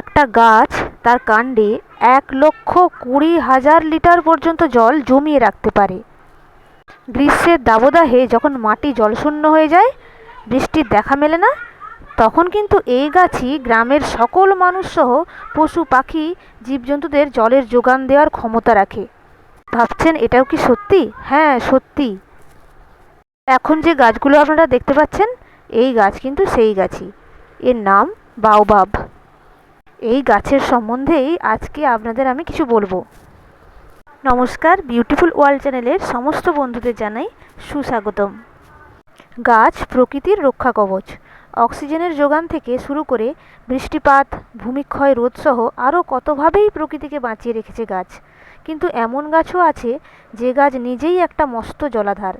একটা গাছ, তার কাণ্ডে এক লক্ষ কুড়ি হাজার লিটার পর্যন্ত জল জমিয়ে রাখতে পারে। গ্রীষ্মের দাবদাহে যখন মাটি জলশূন্য হয়ে যায় বৃষ্টির দেখা মেলে না, তখন কিন্তু এই গাছই গ্রামের সকল মানুষসহ পশু, পাখি, জীবজন্তুদের জলের যোগান দেওয়ার ক্ষমতা রাখে। ভাবছেন এটাও কি সত্যি? হ্যাঁ সত্যি। এখন যে গাছগুলো আপনারা দেখতে পাচ্ছেন, এই গাছ কিন্তু সেই গাছই। এর নাম বাওবাব। এই গাছের সম্বন্ধেই আজকে আপনাদের আমি কিছু বলব। নমস্কার বিউটিফুল ওয়ার্ল্ড চ্যানেলের সমস্ত বন্ধুদের জানাই সুস্বাগতম। গাছ প্রকৃতির রক্ষা কবচ। অক্সিজেনের যোগান থেকে শুরু করে বৃষ্টিপাত, ভূমিক্ষয় রোধসহ আরও কতভাবেই প্রকৃতিকে বাঁচিয়ে রেখেছে গাছ। কিন্তু এমন গাছও আছে যে গাছ নিজেই একটা মস্ত জলাধার।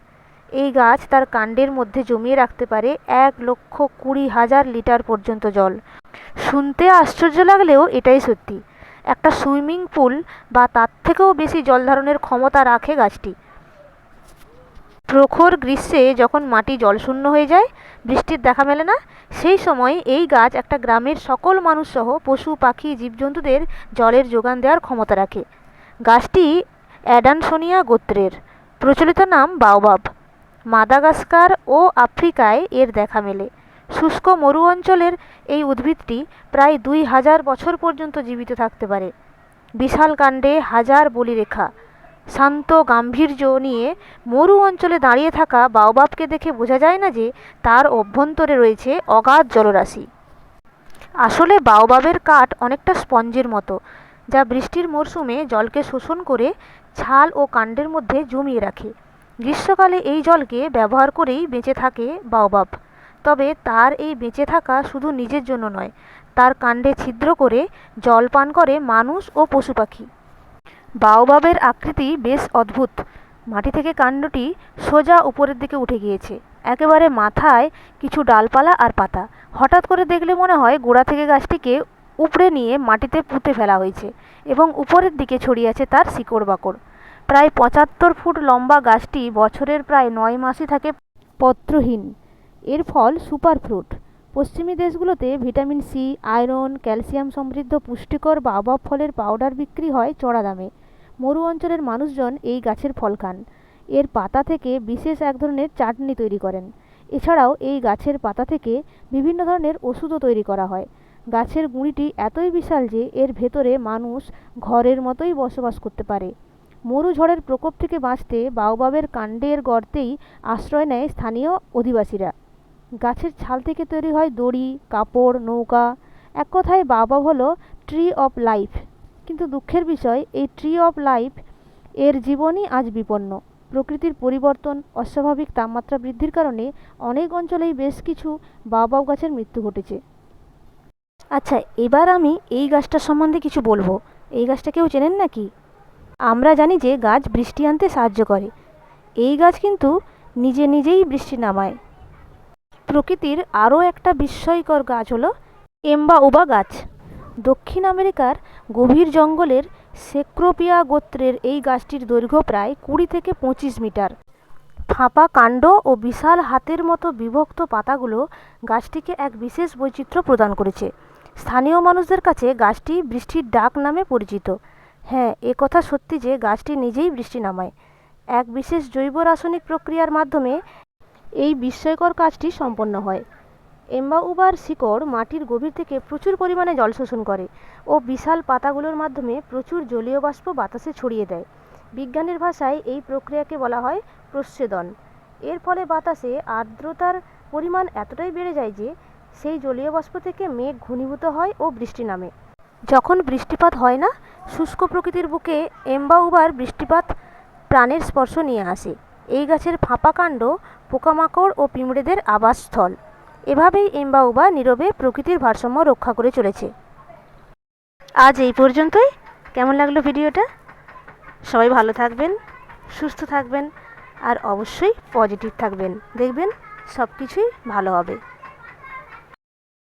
এই গাছ তার কাণ্ডের মধ্যে জমিয়ে রাখতে পারে এক লক্ষ কুড়ি হাজার লিটার পর্যন্ত জল। শুনতে আশ্চর্য লাগলেও এটাই সত্যি। একটা সুইমিং পুল বা তার থেকেও বেশি জল ধারণের ক্ষমতা রাখে গাছটি। প্রখর গ্রীষ্মে যখন মাটি জলশূন্য হয়ে যায়, বৃষ্টির দেখা মেলে না, সেই সময় এই গাছ একটা গ্রামের সকল মানুষসহ পশু, পাখি, জীবজন্তুদের জলের যোগান দেওয়ার ক্ষমতা রাখে। গাছটি অ্যাডানসোনিয়া গোত্রের। প্রচলিত নাম বাওবাব। মাদাগাস্কার ও আফ্রিকায় এর দেখা মেলে। শুষ্ক মরু অঞ্চলের এই উদ্ভিদটি প্রায় দুই হাজার বছর পর্যন্ত জীবিত থাকতে পারে। বিশাল কাণ্ডে হাজার বলিরেখা। শান্ত গাম্ভীর্য নিয়ে মরু অঞ্চলে দাঁড়িয়ে থাকা বাওবাবকে দেখে বোঝা যায় না যে তার অভ্যন্তরে রয়েছে অগাধ জলরাশি। আসলে বাওবাবের কাঠ অনেকটা স্পঞ্জের মতো, যা বৃষ্টির মরশুমে জলকে শোষণ করে ছাল ও কাণ্ডের মধ্যে জমিয়ে রাখে। গ্রীষ্মকালে এই জলকে ব্যবহার করেই বেঁচে থাকে বাওবাব। তবে তার এই বেঁচে থাকা শুধু নিজের জন্য নয়, তার কাণ্ডে ছিদ্র করে জল পান করে মানুষ ও পশু পাখি। বাওবাবের আকৃতি বেশ অদ্ভুত। মাটি থেকে কাণ্ডটি সোজা উপরের দিকে উঠে গিয়েছে। একেবারে মাথায় কিছু ডালপালা আর পাতা। হঠাৎ করে দেখলে মনে হয় গোড়া থেকে গাছটিকে উপড়ে নিয়ে মাটিতে পুঁতে ফেলা হয়েছে এবং উপরের দিকে ছড়িয়ে আছে তার শিকড় বাকড়। প্রায় পঁচাত্তর ফুট লম্বা গাছটি বছরের প্রায় নয় মাসই থাকে পত্রহীন। এর ফল সুপার ফ্রুট পশ্চিমী দেশগুলোতে ভিটামিন সি, আয়রন, ক্যালসিয়াম সমৃদ্ধ পুষ্টিকর বাওবাব ফলের পাউডার বিক্রি হয় চড়া দামে। মরু অঞ্চলের মানুষজন এই গাছের ফল খান। এর পাতা থেকে বিশেষ এক ধরনের চাটনি তৈরি করেন। এছাড়াও এই গাছের পাতা থেকে বিভিন্ন ধরনের ওষুধও তৈরি করা হয়। গাছের গুঁড়িটি এতই বিশাল যে এর ভেতরে মানুষ ঘরের মতোই বসবাস করতে পারে। মরু ঝড়ের প্রকোপ থেকে বাঁচতে বাওবাবের কাণ্ডের গর্তেই আশ্রয় নেয় স্থানীয় অধিবাসীরা। গাছের ছাল থেকে তৈরি হয় দড়ি, কাপড়, নৌকা। এক কথায় বাওবাব হলো ট্রি অফ লাইফ কিন্তু দুঃখের বিষয়, এই ট্রি অফ লাইফ এর জীবনই আজ বিপন্ন। প্রকৃতির পরিবর্তন, অস্বাভাবিক তাপমাত্রা বৃদ্ধির কারণে অনেক অঞ্চলেই বেশ কিছু বাওবাব গাছের মৃত্যু ঘটেছে। আচ্ছা এবার আমি এই গাছটার সম্বন্ধে কিছু বলব। এই গাছটা কেউ চেনেন নাকি? আমরা জানি যে গাছ বৃষ্টি আনতে সাহায্য করে। এই গাছ কিন্তু নিজে নিজেই বৃষ্টি নামায়। প্রকৃতির আরও একটা বিস্ময়কর গাছ হলো এম্বা ওবা গাছ। দক্ষিণ আমেরিকার গভীর জঙ্গলের সেক্রোপিয়া গোত্রের এই গাছটির দৈর্ঘ্য প্রায় কুড়ি থেকে পঁচিশ মিটার। ফাঁপা কাণ্ড ও বিশাল হাতের মতো বিভক্ত পাতাগুলো গাছটিকে এক বিশেষ বৈচিত্র্য প্রদান করেছে। স্থানীয় মানুষদের কাছে গাছটি বৃষ্টির ডাক নামে পরিচিত। হ্যাঁ এ কথা সত্যি যে গাছটি নিজেই বৃষ্টি নামায়। এক বিশেষ জৈব রাসায়নিক প্রক্রিয়ার মাধ্যমে এই বিস্ময়কর কাজটি সম্পন্ন হয়। এম্বাউবার শিকড় মাটির গভীর থেকে প্রচুর পরিমাণে জল শোষণ করে ও বিশাল পাতাগুলোর মাধ্যমে প্রচুর জলীয় বাষ্প বাতাসে ছড়িয়ে দেয়। বিজ্ঞানের ভাষায় এই প্রক্রিয়াকে বলা হয় প্রচ্ছেদন। এর ফলে বাতাসে আর্দ্রতার পরিমাণ এতটাই বেড়ে যায় যে সেই জলীয় বাষ্প থেকে মেঘ ঘনীভূত হয় ও বৃষ্টি নামে। যখন বৃষ্টিপাত হয় না, শুষ্ক প্রকৃতির বুকে এম্বাউবার বৃষ্টিপাত প্রাণের স্পর্শ নিয়ে আসে। এই গাছের ফাঁপা কাণ্ড, পোকামাকড় ও পিঁমড়েদের আবাসস্থল। এভাবেই এম্বাউবা নীরবে প্রকৃতির ভারসাম্য রক্ষা করে চলেছে। আজ এই পর্যন্তই। কেমন লাগল ভিডিওটা? সবাই ভালো থাকবেন, সুস্থ থাকবেন, আর অবশ্যই পজিটিভ থাকবেন। দেখবেন সব কিছুই ভালো হবে।